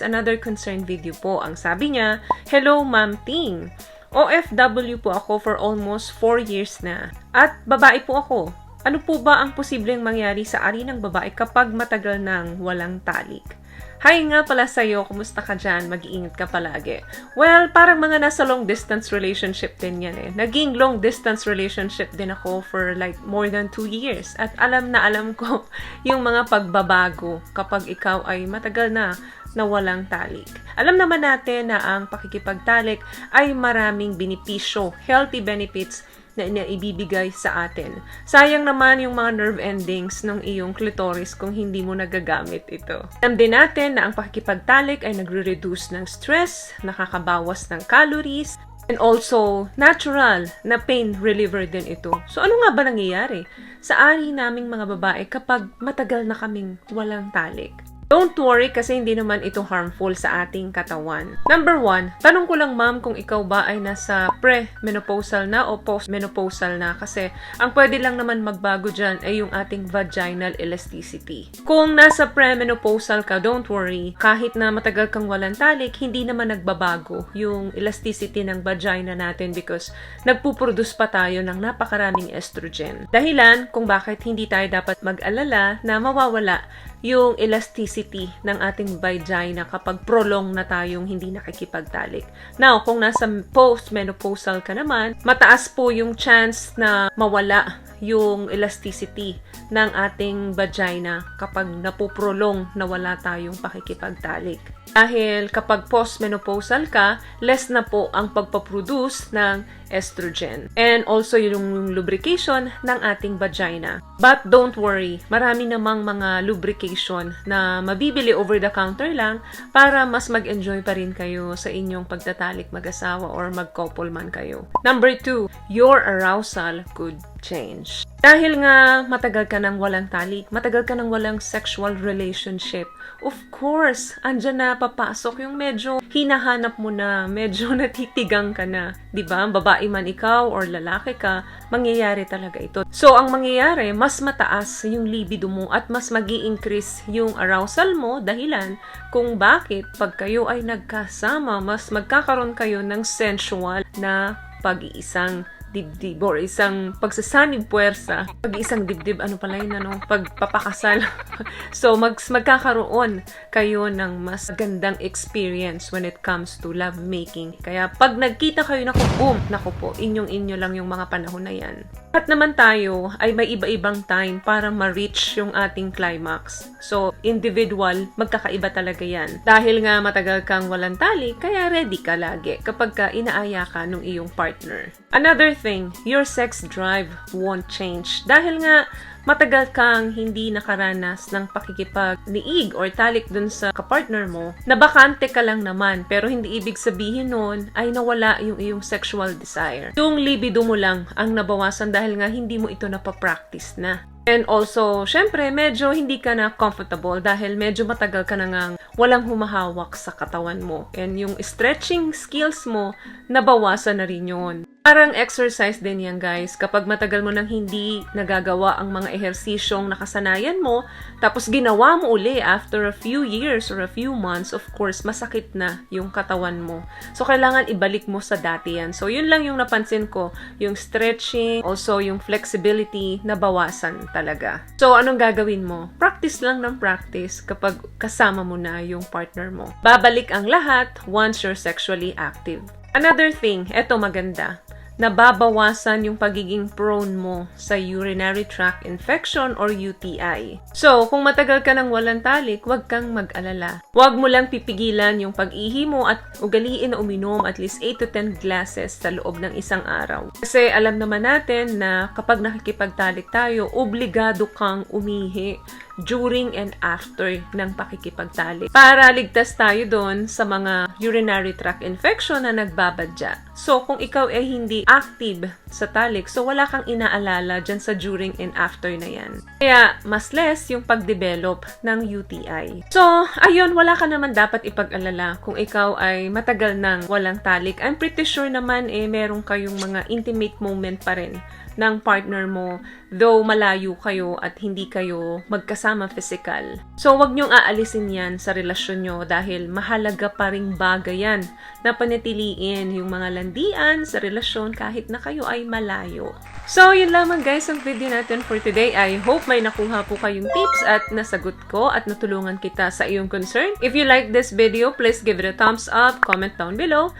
Another concern video po. Ang sabi niya, Hello Ma'am Ting. OFW po ako for almost 4 years na. At babae po ako. Ano po ba ang posibleng mangyari sa ari ng babae kapag matagal nang walang talik? Hi nga pala sa'yo, kumusta ka dyan? Mag-iingat ka palagi. Well, parang mga nasa long distance relationship din yan eh. Naging long distance relationship din ako for like more than two years. At alam na alam ko yung mga pagbabago kapag ikaw ay matagal na na walang talik. Alam naman natin na ang pakikipagtalik ay maraming benepisyo, healthy benefits na inaibibigay sa atin. Sayang naman yung mga nerve endings ng iyong clitoris kung hindi mo nagagamit ito. Alam din natin na ang pakikipagtalik ay nagre-reduce ng stress, nakakabawas ng calories, and also natural na pain reliever din ito. So ano nga ba nangyayari sa ari naming mga babae kapag matagal na kaming walang talik? Don't worry kasi hindi naman ito harmful sa ating katawan. Number one, tanong ko lang ma'am kung ikaw ba ay nasa pre-menopausal na o post-menopausal na kasi ang pwede lang naman magbago dyan ay yung ating vaginal elasticity. Kung nasa pre-menopausal ka, don't worry. Kahit na matagal kang walang talik, hindi naman nagbabago yung elasticity ng vagina natin because nagpuproduce pa tayo ng napakaraming estrogen. Dahilan kung bakit hindi tayo dapat mag-alala na mawawala yung elasticity ng ating vagina kapag prolong na tayong hindi nakikipagtalik. Now, kung nasa post-menopausal ka naman, mataas po yung chance na mawala yung elasticity ng ating vagina kapag napuprolong na wala tayong pakikipagtalik. Dahil kapag postmenopausal ka, less na po ang pagpaproduce ng estrogen. And also yung lubrication ng ating vagina. But don't worry, marami namang mga lubrication na mabibili over the counter lang para mas mag-enjoy pa rin kayo sa inyong pagtatalik mag-asawa or mag-couple man kayo. Number two, your arousal could change. Dahil nga matagal ka nang walang talik, matagal ka nang walang sexual relationship, of course, andyan na papasok yung medyo hinahanap mo na, medyo natitigang ka na. ba? Babae man ikaw or lalaki ka, mangyayari talaga ito. So, ang mangyayari, mas mataas yung libido mo at mas mag increase yung arousal mo dahilan kung bakit pag kayo ay nagkasama, mas magkakaroon kayo ng sensual na pag-iisang dibdib or isang pagsasanib puwersa, pag isang dibdib, ano pala yun, ano, pagpapakasal. so, mag, magkakaroon kayo ng mas gandang experience when it comes to love making. Kaya, pag nagkita kayo, naku, boom, naku po, inyong-inyo lang yung mga panahon na yan. At naman tayo ay may iba-ibang time para ma-reach yung ating climax. So, individual, magkakaiba talaga yan. Dahil nga matagal kang walang tali, kaya ready ka lagi kapag ka inaaya ka ng iyong partner. Another thing, your sex drive won't change. Dahil nga matagal kang hindi nakaranas ng pakikipag-niig or talik dun sa kapartner mo, nabakante ka lang naman, pero hindi ibig sabihin nun ay nawala yung iyong sexual desire. Yung libido mo lang ang nabawasan dahil nga hindi mo ito napapractice na. And also, syempre, medyo hindi ka na comfortable dahil medyo matagal ka na ngang walang humahawak sa katawan mo. And yung stretching skills mo, nabawasan na rin yun. Parang exercise din yan guys. Kapag matagal mo nang hindi nagagawa ang mga ehersisyong nakasanayan mo, tapos ginawa mo uli after a few years or a few months, of course, masakit na yung katawan mo. So, kailangan ibalik mo sa dati yan. So, yun lang yung napansin ko. Yung stretching, also yung flexibility, nabawasan talaga. So, anong gagawin mo? Practice lang ng practice kapag kasama mo na yung partner mo. Babalik ang lahat once you're sexually active. Another thing, eto maganda nababawasan yung pagiging prone mo sa urinary tract infection or UTI. So, kung matagal ka nang walang talik, huwag kang mag-alala. Huwag mo lang pipigilan yung pag-ihi mo at ugaliin na uminom at least 8 to 10 glasses sa loob ng isang araw. Kasi alam naman natin na kapag nakikipagtalik tayo, obligado kang umihi during and after ng pakikipagtalik para ligtas tayo doon sa mga urinary tract infection na nagbabadya. So, kung ikaw ay hindi active sa talik. So, wala kang inaalala dyan sa during and after na yan. Kaya, mas less yung pag-develop ng UTI. So, ayun, wala ka naman dapat ipag-alala kung ikaw ay matagal nang walang talik. I'm pretty sure naman eh, meron kayong mga intimate moment pa rin ng partner mo, though malayo kayo at hindi kayo magkasama physical. So, wag niyong aalisin yan sa relasyon nyo dahil mahalaga pa ring bagay yan na panatiliin yung mga landian sa relasyon kahit na kayo ay malayo. So, yun lamang guys ang video natin for today. I hope may nakuha po kayong tips at nasagot ko at natulungan kita sa iyong concern. If you like this video, please give it a thumbs up, comment down below.